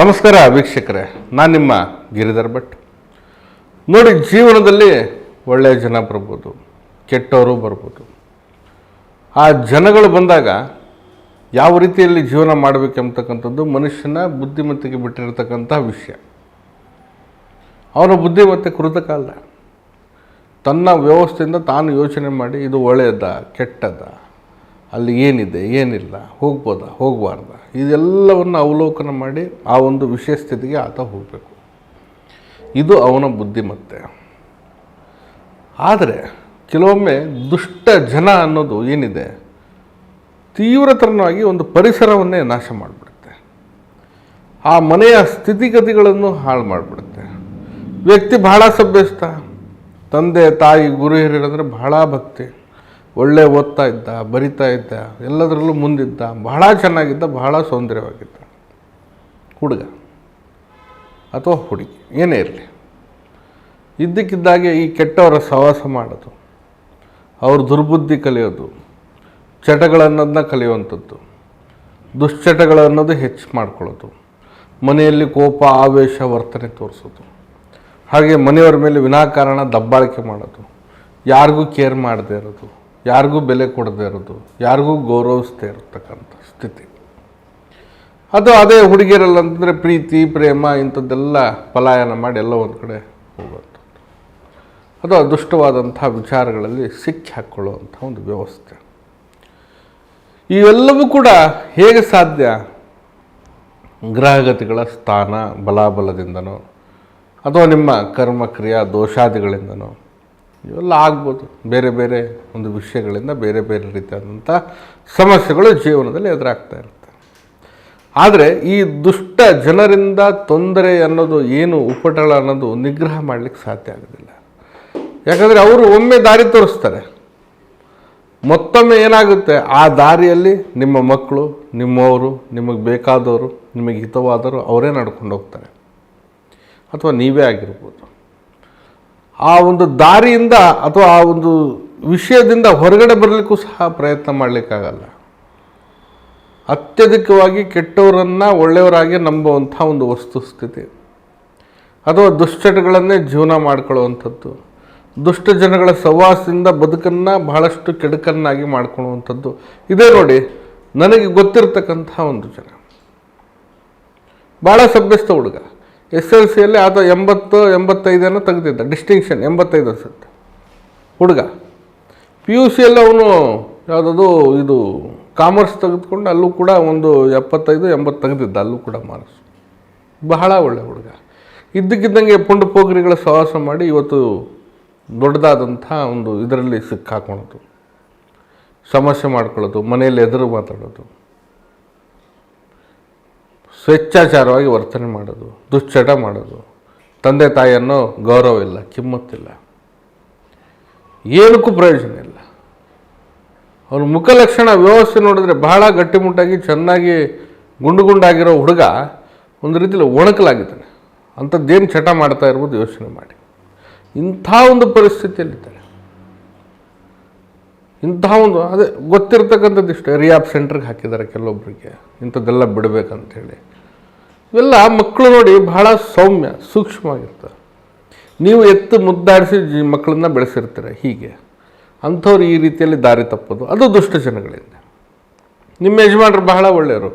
ನಮಸ್ಕಾರ ವೀಕ್ಷಕರೇ, ನಾನು ನಿಮ್ಮ ಗಿರಿಧರ್ ಭಟ್. ನೋಡಿ, ಜೀವನದಲ್ಲಿ ಒಳ್ಳೆಯ ಜನ ಬರ್ಬೋದು, ಕೆಟ್ಟವರು ಬರ್ಬೋದು. ಆ ಜನಗಳು ಬಂದಾಗ ಯಾವ ರೀತಿಯಲ್ಲಿ ಜೀವನ ಮಾಡಬೇಕೆಂಬತಕ್ಕಂಥದ್ದು ಮನುಷ್ಯನ ಬುದ್ಧಿಮತ್ತೆಗೆ ಬಿಟ್ಟಿರತಕ್ಕಂಥ ವಿಷಯ. ಅವನ ಬುದ್ಧಿಮತ್ತೆ ಕೃತಕ ಅಲ್ಲ ತನ್ನ ವ್ಯವಸ್ಥೆಯಿಂದ ತಾನು ಯೋಚನೆ ಮಾಡಿ, ಇದು ಒಳ್ಳೆಯದ, ಕೆಟ್ಟದ? ಅಲ್ಲಿ ಏನಿದೆ, ಏನಿಲ್ಲ, ಹೋಗ್ಬೋದಾ, ಹೋಗಬಾರ್ದ? ಇದೆಲ್ಲವನ್ನು ಅವಲೋಕನ ಮಾಡಿ ಆ ಒಂದು ವಿಷಯ ಸ್ಥಿತಿಗೆ ಆತ ಹೋಗಬೇಕು. ಇದು ಅವನ ಬುದ್ಧಿಮತ್ತೆ. ಆದರೆ ಕೆಲವೊಮ್ಮೆ ದುಷ್ಟ ಜನ ಅನ್ನೋದು ಏನಿದೆ ತೀವ್ರತರವಾಗಿ ಒಂದು ಪರಿಸರವನ್ನೇ ನಾಶ ಮಾಡಿಬಿಡುತ್ತೆ. ಆ ಮನೆಯ ಸ್ಥಿತಿಗತಿಗಳನ್ನು ಹಾಳು ಮಾಡಿಬಿಡುತ್ತೆ. ವ್ಯಕ್ತಿ ಬಹಳ ಸಭ್ಯಸ್ಥ, ತಂದೆ, ತಾಯಿ ಗುರು ಹಿರಿಯರಂದರೆ ಬಹಳ ಭಕ್ತಿ. ಒಳ್ಳೆ ಓದ್ತಾ ಇದ್ದ, ಬರಿತಾ ಇದ್ದ, ಎಲ್ಲದರಲ್ಲೂ ಮುಂದಿದ್ದ, ಬಹಳ ಚೆನ್ನಾಗಿದ್ದ, ಬಹಳ ಸೌಂದರ್ಯವಾಗಿದ್ದ ಹುಡುಗ ಅಥವಾ ಹುಡುಗಿ, ಏನೇ ಇರಲಿ. ಇದ್ದಕ್ಕಿದ್ದಾಗೆ ಈ ಕೆಟ್ಟವರ ಸಹವಾಸ ಮಾಡೋದು, ಅವ್ರ ದುರ್ಬುದ್ಧಿ ಕಲಿಯೋದು ಚಟಗಳನ್ನೋದನ್ನ ಕಲಿಯುವಂಥದ್ದು ದುಶ್ಚಟಗಳನ್ನೋದು ಹೆಚ್ಚು ಮಾಡ್ಕೊಳ್ಳೋದು, ಮನೆಯಲ್ಲಿ ಕೋಪ, ಆವೇಶ, ವರ್ತನೆ ತೋರಿಸೋದು, ಹಾಗೆ ಮನೆಯವರ ಮೇಲೆ ವಿನಾಕಾರಣ ದಬ್ಬಾಳಿಕೆ ಮಾಡೋದು, ಯಾರಿಗೂ ಕೇರ್ ಮಾಡದೇ ಇರೋದು. ಯಾರಿಗೂ ಬೆಲೆ ಕೊಡದೇ ಇರೋದು, ಯಾರಿಗೂ ಗೌರವಿಸದೇ ಇರತಕ್ಕಂಥ ಸ್ಥಿತಿ. ಅದು ಅದೇ ಹುಡುಗಿಯರಲ್ಲಂತಂದರೆ ಪ್ರೀತಿ, ಪ್ರೇಮ ಇಂಥದ್ದೆಲ್ಲ ಪಲಾಯನ ಮಾಡಿ ಎಲ್ಲ ಒಂದು ಕಡೆ ಹೋಗುವಂಥದ್ದು. ಅದು ಅದೃಷ್ಟವಾದಂಥ ವಿಚಾರಗಳಲ್ಲಿ ಸಿಕ್ಕಿ ಹಾಕ್ಕೊಳ್ಳುವಂಥ ಒಂದು ವ್ಯವಸ್ಥೆ. ಇವೆಲ್ಲವೂ ಕೂಡ ಹೇಗೆ ಸಾಧ್ಯ? ಗ್ರಹಗತಿಗಳ ಸ್ಥಾನ, ಬಲಾಬಲದಿಂದನೋ, ಅಥವಾ ನಿಮ್ಮ ಕರ್ಮಕ್ರಿಯಾ ದೋಷಾದಿಗಳಿಂದನೋ ಇವೆಲ್ಲ ಆಗ್ಬೋದು. ಬೇರೆ ಬೇರೆ ಒಂದು ವಿಷಯಗಳಿಂದ ಬೇರೆ ಬೇರೆ ರೀತಿಯಾದಂಥ ಸಮಸ್ಯೆಗಳು ಜೀವನದಲ್ಲಿ ಎದುರಾಗ್ತಾ ಇರುತ್ತೆ. ಆದರೆ ಈ ದುಷ್ಟ ಜನರಿಂದ ತೊಂದರೆ ಅನ್ನೋದು ಏನು ಉಪಟಳ ಅನ್ನೋದು ನಿಗ್ರಹ ಮಾಡಲಿಕ್ಕೆ ಸಾಧ್ಯ ಆಗೋದಿಲ್ಲ. ಯಾಕಂದರೆ ಅವರು ಒಮ್ಮೆ ದಾರಿ ತೋರಿಸ್ತಾರೆ. ಮತ್ತೊಮ್ಮೆ ಏನಾಗುತ್ತೆ? ಆ ದಾರಿಯಲ್ಲಿ ನಿಮ್ಮ ಮಕ್ಕಳು, ನಿಮ್ಮವರು, ನಿಮಗೆ ಬೇಕಾದವರು, ನಿಮಗೆ ಹಿತವಾದವರು ಅವರೇ ನಡ್ಕೊಂಡು ಹೋಗ್ತಾರೆ. ಅಥವಾ ನೀವೇ ಆಗಿರ್ಬೋದು. ಆ ಒಂದು ದಾರಿಯಿಂದ ಅಥವಾ ಆ ಒಂದು ವಿಷಯದಿಂದ ಹೊರಗಡೆ ಬರಲಿಕ್ಕೂ ಸಹ ಪ್ರಯತ್ನ ಮಾಡಲಿಕ್ಕಾಗಲ್ಲ. ಅತ್ಯಧಿಕವಾಗಿ ಕೆಟ್ಟವರನ್ನು ಒಳ್ಳೆಯವರಾಗಿ ನಂಬುವಂಥ ಒಂದು ವಸ್ತುಸ್ಥಿತಿ ಅಥವಾ ದುಶ್ಚಟಗಳನ್ನೇ ಜೀವನ ಮಾಡ್ಕೊಳ್ಳುವಂಥದ್ದು. ದುಷ್ಟ ಜನಗಳ ಸವಾಸದಿಂದ ಬದುಕನ್ನು ಬಹಳಷ್ಟು ಕೆಡುಕನ್ನಾಗಿ ಮಾಡ್ಕೊಳ್ಳುವಂಥದ್ದು. ಇದೇ ನೋಡಿ, ನನಗೆ ಗೊತ್ತಿರತಕ್ಕಂಥ ಒಂದು ಜನ. ಭಾಳ ಸಭ್ಯಸ್ಥ ಹುಡುಗ. ಎಸ್ ಎಲ್ ಸಿಯಲ್ಲಿ ಆತ ಎಂಬತ್ತು, ಎಂಬತ್ತೈದನ್ನು ತೆಗೆದಿದ್ದ. ಡಿಸ್ಟಿಂಕ್ಷನ್ ಎಂಬತ್ತೈದು ಅನ್ಸುತ್ತೆ. ಹುಡುಗ. ಪಿ ಯು ಸಿಯಲ್ಲಿ ಅವನು ಯಾವುದದು, ಇದು ಕಾಮರ್ಸ್ ತೆಗೆದುಕೊಂಡು ಅಲ್ಲೂ ಕೂಡ ಒಂದು ಎಪ್ಪತ್ತೈದು, ಎಂಬತ್ತು ತೆಗೆದಿದ್ದ. ಅಲ್ಲೂ ಕೂಡ ಮಾರ್ಕ್ಸ್ ಬಹಳ ಒಳ್ಳೆ ಹುಡುಗ. ಇದ್ದಕ್ಕಿದ್ದಂಗೆ ಪುಂಡು ಪೋಗ್ರಿಗಳ ಸಹವಾಸ ಮಾಡಿ ಇವತ್ತು ದೊಡ್ಡದಾದಂಥ ಒಂದು ಇದರಲ್ಲಿ ಸಿಕ್ಕಾಕೊಳ್ಳೋದು ಸಮಸ್ಯೆ ಮಾಡ್ಕೊಳ್ಳೋದು, ಮನೆಯಲ್ಲಿ ಎದುರು ಮಾತಾಡೋದು. ಸ್ವೇಚ್ಛಾಚಾರವಾಗಿ ವರ್ತನೆ ಮಾಡೋದು, ದುಶ್ಚಟ ಮಾಡೋದು. ತಂದೆ ತಾಯಿಯನ್ನು ಗೌರವ ಇಲ್ಲ, ಕಿಮ್ಮತ್ತಿಲ್ಲ. ಏನಕ್ಕೂ ಪ್ರಯೋಜನ ಇಲ್ಲ. ಅವ್ರ ಮುಖಲಕ್ಷಣ ವ್ಯವಸ್ಥೆ ನೋಡಿದ್ರೆ ಬಹಳ ಗಟ್ಟಿಮುಟ್ಟಾಗಿ ಚೆನ್ನಾಗಿ ಗುಂಡು ಗುಂಡಾಗಿರೋ ಹುಡುಗ ಒಂದು ರೀತಿಯಲ್ಲಿ ಒಣಕಲಾಗಿದ್ದಾನೆ. ಅಂಥದ್ದೇನು ಚಟ ಮಾಡ್ತಾ ಇರ್ಬೋದು ಯೋಚನೆ ಮಾಡಿ. ಇಂಥ ಒಂದು ಪರಿಸ್ಥಿತಿಯಲ್ಲಿದ್ದಾರೆ ಇಂಥ ಒಂದು, ಅದೇ ಗೊತ್ತಿರ್ತಕ್ಕಂಥದ್ದು ಇಷ್ಟೇ ರಿಯಾಬ್ ಸೆಂಟ್ರಿಗೆ ಹಾಕಿದ್ದಾರೆ ಕೆಲವೊಬ್ಬರಿಗೆ ಇಂಥದ್ದೆಲ್ಲ ಬಿಡಬೇಕಂತೇಳಿ. ಇವೆಲ್ಲ ಮಕ್ಕಳು ನೋಡಿ ಬಹಳ ಸೌಮ್ಯ, ಸೂಕ್ಷ್ಮವಾಗಿರ್ತವೆ. ನೀವು ಎತ್ತು ಮುದ್ದಾಡಿಸಿ ಮಕ್ಕಳನ್ನ ಬೆಳೆಸಿರ್ತೀರ ಹೀಗೆ. ಅಂಥವ್ರು ಈ ರೀತಿಯಲ್ಲಿ ದಾರಿ ತಪ್ಪೋದು. ಅದು ದುಷ್ಟ ಜನಗಳಿಂದ. ನಿಮ್ಮ ಯಜಮಾನರು ಬಹಳ ಒಳ್ಳೆಯವರು.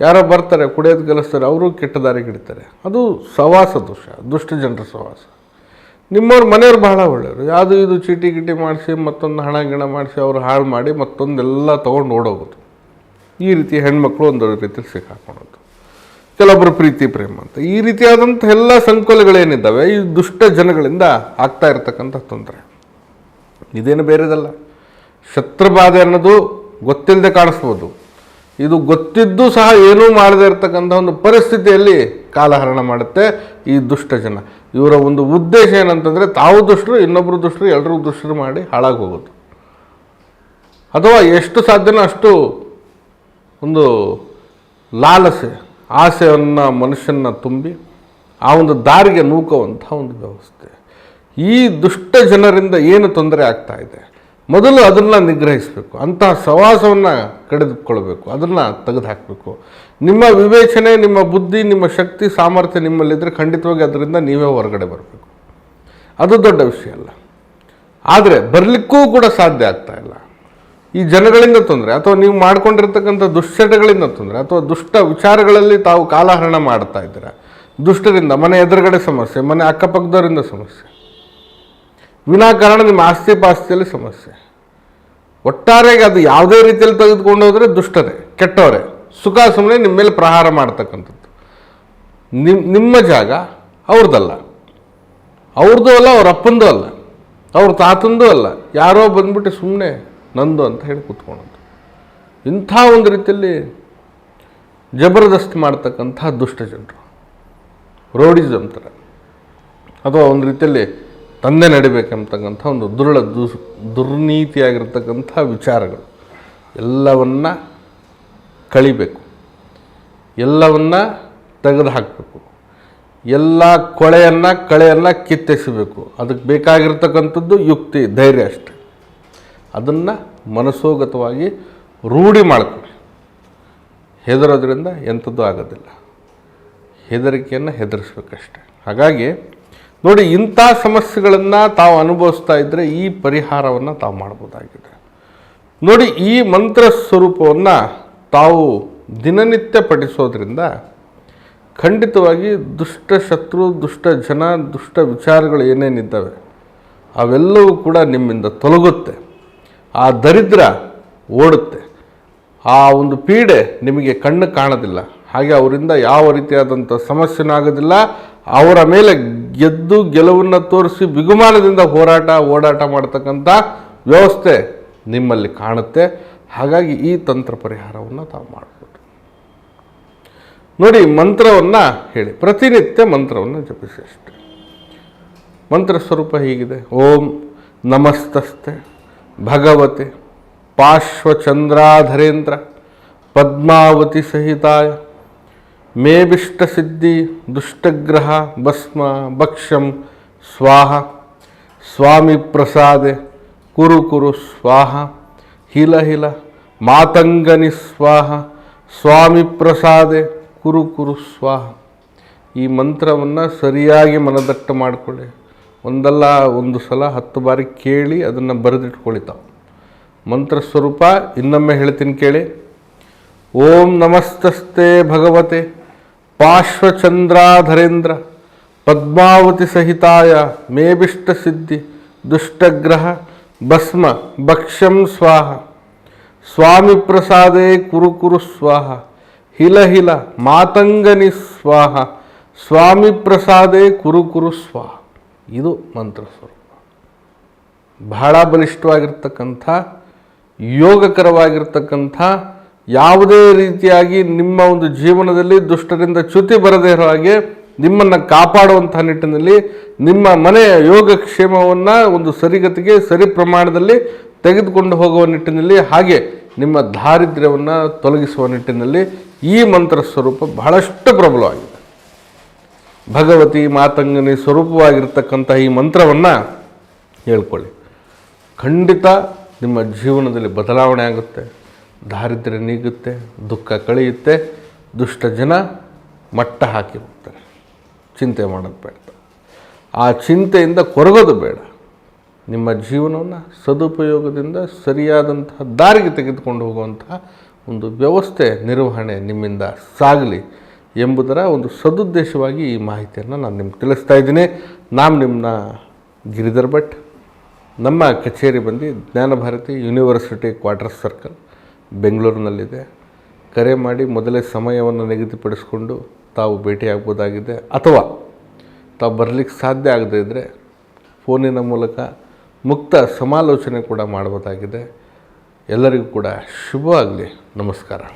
ಯಾರೋ ಬರ್ತಾರೆ, ಕುಡಿಯೋದು ಕಲಿಸ್ತಾರೆ, ಅವರು ಕೆಟ್ಟ ದಾರಿ ಹಿಡಿತಾರೆ ಅದು ಸವಾಸ ದೋಷ, ದುಷ್ಟ ಜನರ ಸವಾಸ. ನಿಮ್ಮವ್ರ ಮನೆಯವ್ರು ಬಹಳ ಒಳ್ಳೆಯವರು. ಯಾವುದು ಇದು ಚೀಟಿ ಗಿಟಿ ಮಾಡಿಸಿ, ಮತ್ತೊಂದು ಹಣ ಗಿಣ ಮಾಡಿಸಿ, ಅವ್ರು ಹಾಳು ಮಾಡಿ ಮತ್ತೊಂದೆಲ್ಲ ತೊಗೊಂಡು ಓಡೋಗೋದು. ಈ ರೀತಿ ಹೆಣ್ಮಕ್ಳು ಒಂದು ರೀತಿಯಲ್ಲಿ ಸಿಕ್ಕಾಕೊಳ್ಳೋದು ಕೆಲವೊಬ್ಬರು ಪ್ರೀತಿ, ಪ್ರೇಮ ಅಂತ. ಈ ರೀತಿಯಾದಂಥ ಎಲ್ಲ ಸಂಕೋಲೆಗಳೇನಿದ್ದಾವೆ, ಈ ದುಷ್ಟ ಜನಗಳಿಂದ ಆಗ್ತಾ ಇರತಕ್ಕಂಥ ತೊಂದರೆ. ಇದೇನು ಬೇರೆದಲ್ಲ. ಶತ್ರುಬಾಧೆ ಅನ್ನೋದು ಗೊತ್ತಿಲ್ಲದೆ ಕಾಣಿಸ್ಬೋದು. ಇದು ಗೊತ್ತಿದ್ದು ಸಹ ಏನೂ ಮಾಡದೇ ಇರತಕ್ಕಂಥ ಒಂದು ಪರಿಸ್ಥಿತಿಯಲ್ಲಿ ಕಾಲಹರಣ ಮಾಡುತ್ತೆ ಈ ದುಷ್ಟ ಜನ. ಇವರ ಒಂದು ಉದ್ದೇಶ ಏನಂತಂದರೆ, ತಾವು ದುಷ್ಟರು ಇನ್ನೊಬ್ಬರು ದುಷ್ಟರು ಎಲ್ಲರೂ ದುಷ್ಟರು ಮಾಡಿ ಹಾಳಾಗಿ ಹೋಗೋದು ಅಥವಾ ಎಷ್ಟು ಸಾಧ್ಯನೋ ಅಷ್ಟು ಒಂದು ಲಾಲಸೆ ಆಸೆಯನ್ನು ಮನುಷ್ಯನ ತುಂಬಿ, ಆ ಒಂದು ದಾರಿಗೆ ನೂಕುವಂಥ ಒಂದು ವ್ಯವಸ್ಥೆ. ಈ ದುಷ್ಟ ಜನರಿಂದ ಏನು ತೊಂದರೆ ಆಗ್ತಾ ಇದೆ? ಮೊದಲು ಅದನ್ನು ನಿಗ್ರಹಿಸಬೇಕು. ಅಂತಹ ಸವಾಸವನ್ನು ಕಡಿದುಕೊಳ್ಬೇಕು ಅದನ್ನು ತೆಗೆದುಹಾಕಬೇಕು. ನಿಮ್ಮ ವಿವೇಚನೆ, ನಿಮ್ಮ ಬುದ್ಧಿ, ನಿಮ್ಮ ಶಕ್ತಿ, ಸಾಮರ್ಥ್ಯ ನಿಮ್ಮಲ್ಲಿದ್ದರೆ ಖಂಡಿತವಾಗಿ ಅದರಿಂದ ನೀವೇ ಹೊರಗಡೆ ಬರಬೇಕು. ಅದು ದೊಡ್ಡ ವಿಷಯ ಅಲ್ಲ. ಆದರೆ ಬರಲಿಕ್ಕೂ ಕೂಡ ಸಾಧ್ಯ ಆಗ್ತಾ ಇಲ್ಲ. ಈ ಜನಗಳಿಂದ ತೊಂದರೆ, ಅಥವಾ ನೀವು ಮಾಡ್ಕೊಂಡಿರ್ತಕ್ಕಂಥ ದುಶ್ಚಟಗಳಿಂದ ತೊಂದರೆ, ಅಥವಾ ದುಷ್ಟ ವಿಚಾರಗಳಲ್ಲಿ ತಾವು ಕಾಲಹರಣ ಮಾಡ್ತಾ ಇದ್ದೀರಾ? ದುಷ್ಟರಿಂದ, ಮನೆ ಎದುರುಗಡೆ ಸಮಸ್ಯೆ, ಮನೆ ಅಕ್ಕಪಕ್ಕದವರಿಂದ ಸಮಸ್ಯೆ. ವಿನಾಕಾರಣ ನಿಮ್ಮ ಆಸ್ತಿ ಪಾಸ್ತಿಯಲ್ಲಿ ಸಮಸ್ಯೆ. ಒಟ್ಟಾರೆಗೆ ಅದು ಯಾವುದೇ ರೀತಿಯಲ್ಲಿ ತೆಗೆದುಕೊಂಡು ಹೋದರೆ ದುಷ್ಟರೇ, ಕೆಟ್ಟವರೇ. ಸುಖ ಸುಮ್ಮನೆ ನಿಮ್ಮ ಮೇಲೆ ಪ್ರಹಾರ ಮಾಡ್ತಕ್ಕಂಥದ್ದು. ನಿಮ್ಮ ನಿಮ್ಮ ಜಾಗ ಅವ್ರದ್ದಲ್ಲ. ಅವ್ರದ್ದು ಅಲ್ಲ, ಅವ್ರ ಅಪ್ಪಂದು ಅಲ್ಲ. ಅವ್ರ ತಾತಂದು ಅಲ್ಲ. ಯಾರೋ ಬಂದ್ಬಿಟ್ಟು ಸುಮ್ಮನೆ ನಂದು ಅಂತ ಹೇಳಿ ಕೂತ್ಕೊಳ್ಳೋದು. ಇಂಥ ಒಂದು ರೀತಿಯಲ್ಲಿ ಜಬರ್ದಸ್ತ್ ಮಾಡ್ತಕ್ಕಂಥ ದುಷ್ಟ ಜನರು. ರೋಡಿಸ್ ಅಂತಾರೆ ಅಥವಾ ಒಂದು ರೀತಿಯಲ್ಲಿ ತಂದೆ ನಡಿಬೇಕಂತಕ್ಕಂಥ ಒಂದು ದುರುಳ ದುಸ್, ದುರ್ನೀತಿಯಾಗಿರ್ತಕ್ಕಂಥ ವಿಚಾರಗಳು. ಎಲ್ಲವನ್ನ ಕಳಿಬೇಕು. ಎಲ್ಲವನ್ನ ತೆಗೆದು ಹಾಕಬೇಕು ಎಲ್ಲ ಕೊಳೆಯನ್ನು ಕಳೆಯನ್ನು ಕಿತ್ತೆಸಬೇಕು. ಅದಕ್ಕೆ ಬೇಕಾಗಿರ್ತಕ್ಕಂಥದ್ದು ಯುಕ್ತಿ, ಧೈರ್ಯ ಅಷ್ಟೆ. ಅದನ್ನು ಮನಸ್ಸೋಗತವಾಗಿ ರೂಢಿ ಮಾಡ್ಕೊಳ್ಳಿ ಹೆದರೋದ್ರಿಂದ ಎಂಥದ್ದು ಆಗೋದಿಲ್ಲ. ಹೆದರಿಕೆಯನ್ನು ಹೆದರಿಸ್ಬೇಕಷ್ಟೆ. ಹಾಗಾಗಿ ನೋಡಿ, ಇಂಥ ಸಮಸ್ಯೆಗಳನ್ನು ತಾವು ಅನುಭವಿಸ್ತಾ ಇದ್ದರೆ ಈ ಪರಿಹಾರವನ್ನು ತಾವು ಮಾಡ್ಬೋದಾಗಿದೆ. ನೋಡಿ, ಈ ಮಂತ್ರ ಸ್ವರೂಪವನ್ನು ತಾವು ದಿನನಿತ್ಯ ಪಠಿಸೋದ್ರಿಂದ ಖಂಡಿತವಾಗಿ ದುಷ್ಟ ಶತ್ರು, ದುಷ್ಟ ಜನ, ದುಷ್ಟ ವಿಚಾರಗಳು ಏನೇನಿದ್ದಾವೆ, ಅವೆಲ್ಲವೂ ಕೂಡ ನಿಮ್ಮಿಂದ ತೊಲಗುತ್ತೆ. ಆ ದರಿದ್ರ ಓಡುತ್ತೆ. ಆ ಒಂದು ಪೀಡೆ ನಿಮಗೆ ಕಣ್ಣು ಕಾಣೋದಿಲ್ಲ. ಹಾಗೆ ಅವರಿಂದ ಯಾವ ರೀತಿಯಾದಂಥ ಸಮಸ್ಯೆನೂ ಆಗೋದಿಲ್ಲ ಅವರ ಮೇಲೆ ಗೆದ್ದು ಗೆಲುವನ್ನು ತೋರಿಸಿ ಬಿಗುಮಾನದಿಂದ ಹೋರಾಟ, ಓಡಾಟ ಮಾಡ್ತಕ್ಕಂಥ ವ್ಯವಸ್ಥೆ ನಿಮ್ಮಲ್ಲಿ ಕಾಣುತ್ತೆ. ಹಾಗಾಗಿ ಈ ತಂತ್ರ ಪರಿಹಾರವನ್ನು ತಾವು ಮಾಡ್ಬೋದು. ನೋಡಿ, ಮಂತ್ರವನ್ನು ಹೇಳಿ. ಪ್ರತಿನಿತ್ಯ ಮಂತ್ರವನ್ನು ಜಪಿಸಿ ಅಷ್ಟೆ. ಮಂತ್ರ ಸ್ವರೂಪ ಹೀಗಿದೆ. ಓಂ ನಮಸ್ತಸ್ತೆ. ಭಗವತೆ ಪಾರ್ಶ್ವಚಂದ್ರಾಧರೇಂದ್ರ ಪದ್ಮಾವತಿ ಸಹಿತಾಯ ಮೇಭಿಷ್ಟ ಸಿದ್ಧಿ ದುಷ್ಟಗ್ರಹ ಭಸ್ಮ ಭಕ್ಷ್ಯಂ ಸ್ವಾಹ ಸ್ವಾಮಿ ಪ್ರಸಾದೆ ಕುರು ಕುರು ಸ್ವಾಹ ಹಿಲ ಹಿಲ ಮಾತಂಗನಿ ಸ್ವಾಹ ಸ್ವಾಮಿ ಪ್ರಸಾದೆ ಕುರು ಕುರು ಸ್ವಾಹ ಈ ಮಂತ್ರವನ್ನು ಸರಿಯಾಗಿ ಮನದಟ್ಟು ಮಾಡಿಕೊಳ್ಳಿ. ಒಂದಲ್ಲ ಒಂದು ಸಲ ಹತ್ತು ಬಾರಿ ಕೇಳಿ ಅದನ್ನು ಬರೆದಿಟ್ಕೊಳಿತಾವೆ. ಮಂತ್ರ ಸ್ವರೂಪ, ಇನ್ನೊಮ್ಮೆ ಹೇಳ್ತೀನಿ ಕೇಳಿ. ಓಂ ನಮಸ್ತಸ್ತೆ ಭಗವತೆ, ಪಾರ್ಶ್ವಚಂದ್ರಾಧರೇಂದ್ರ, ಪದ್ಮಾವತಿ ಸಹಿತಾಯ, ಮೇಭಿಷ್ಟ ಸಿದ್ಧಿ, ದುಷ್ಟಗ್ರಹ, ಭಸ್ಮ, ಭಕ್ಷ್ಯಂ ಸ್ವಾಹ, ಸ್ವಾಮಿ ಪ್ರಸಾದೇ ಕುರು ಕುರು ಸ್ವಾಹ, ಹಿಲ ಹಿಲ, ಮಾತಂಗನಿ ಸ್ವಾಹ, ಸ್ವಾಮಿ ಪ್ರಸಾದೇ ಕುರು ಕುರು ಸ್ವಾಹ. ಇದು ಮಂತ್ರ ಸ್ವರೂಪ. ಬಹಳ ಬಲಿಷ್ಠವಾಗಿರ್ತಕ್ಕಂಥ, ಯೋಗಕರವಾಗಿರ್ತಕ್ಕಂಥ, ಯಾವುದೇ ರೀತಿಯಾಗಿ ನಿಮ್ಮ ಒಂದು ಜೀವನದಲ್ಲಿ ದುಷ್ಟರಿಂದ ಚ್ಯುತಿ ಬರದೇ ಇರೋ ಹಾಗೆ ನಿಮ್ಮನ್ನು ಕಾಪಾಡುವಂಥ ನಿಟ್ಟಿನಲ್ಲಿ ನಿಮ್ಮ ಮನೆಯ ಯೋಗಕ್ಷೇಮವನ್ನು ಒಂದು ಸರಿಗತಿಗೆ, ಸರಿ ಪ್ರಮಾಣದಲ್ಲಿ ತೆಗೆದುಕೊಂಡು ಹೋಗುವ ನಿಟ್ಟಿನಲ್ಲಿ ಹಾಗೆ ನಿಮ್ಮ ದಾರಿದ್ರ್ಯವನ್ನು ತೊಲಗಿಸುವ ನಿಟ್ಟಿನಲ್ಲಿ ಈ ಮಂತ್ರ ಸ್ವರೂಪ ಬಹಳಷ್ಟು ಪ್ರಬಲವಾಗಿದೆ. ಭಗವತಿ ಮಾತಂಗನಿ ಸ್ವರೂಪವಾಗಿರ್ತಕ್ಕಂಥ ಈ ಮಂತ್ರವನ್ನು ಹೇಳ್ಕೊಳ್ಳಿ. ಖಂಡಿತ ನಿಮ್ಮ ಜೀವನದಲ್ಲಿ ಬದಲಾವಣೆ ಆಗುತ್ತೆ. ದಾರಿದ್ರ್ಯ ನೀಗುತ್ತೆ, ದುಃಖ ಕಳೆಯುತ್ತೆ, ದುಷ್ಟ ಜನ ಮಟ್ಟ ಹಾಕಿ ಹೋಗ್ತಾರೆ ಚಿಂತೆ ಮಾಡೋದು ಬೇಡ. ಆ ಚಿಂತೆಯಿಂದ ಕೊರಗೋದು ಬೇಡ. ನಿಮ್ಮ ಜೀವನವನ್ನು ಸದುಪಯೋಗದಿಂದ ಸರಿಯಾದಂತಹ ದಾರಿಗೆ ತೆಗೆದುಕೊಂಡು ಹೋಗುವಂತಹ ಒಂದು ವ್ಯವಸ್ಥೆ ನಿರ್ವಹಣೆ ನಿಮ್ಮಿಂದ ಸಾಗಲಿ. ಎಂಬುದರ ಒಂದು ಸದುದ್ದೇಶವಾಗಿ ಈ ಮಾಹಿತಿಯನ್ನು ನಾನು ನಿಮ್ಗೆ ತಿಳಿಸ್ತಾ ಇದ್ದೀನಿ. ನಾನು ನಿಮ್ಮನ್ನ ಗಿರಿಧರ್ ಭಟ್. ನಮ್ಮ ಕಚೇರಿ ಬಂದು ಜ್ಞಾನಭಾರತಿ ಯೂನಿವರ್ಸಿಟಿ ಕ್ವಾರ್ಟರ್ ಸರ್ಕಲ್ ಬೆಂಗಳೂರಿನಲ್ಲಿದೆ. ಕರೆ ಮಾಡಿ ಮೊದಲೇ ಸಮಯವನ್ನು ನಿಗದಿಪಡಿಸಿಕೊಂಡು ತಾವು ಭೇಟಿಯಾಗ್ಬೋದಾಗಿದೆ. ಅಥವಾ ತಾವು ಬರಲಿಕ್ಕೆ ಸಾಧ್ಯ ಆಗದೇ ಇದ್ದರೆ ಫೋನಿನ ಮೂಲಕ ಮುಕ್ತ ಸಮಾಲೋಚನೆ ಕೂಡ ಮಾಡಬಹುದಾಗಿದೆ ಎಲ್ಲರಿಗೂ ಕೂಡ ಶುಭವಾಗಲಿ. ನಮಸ್ಕಾರ.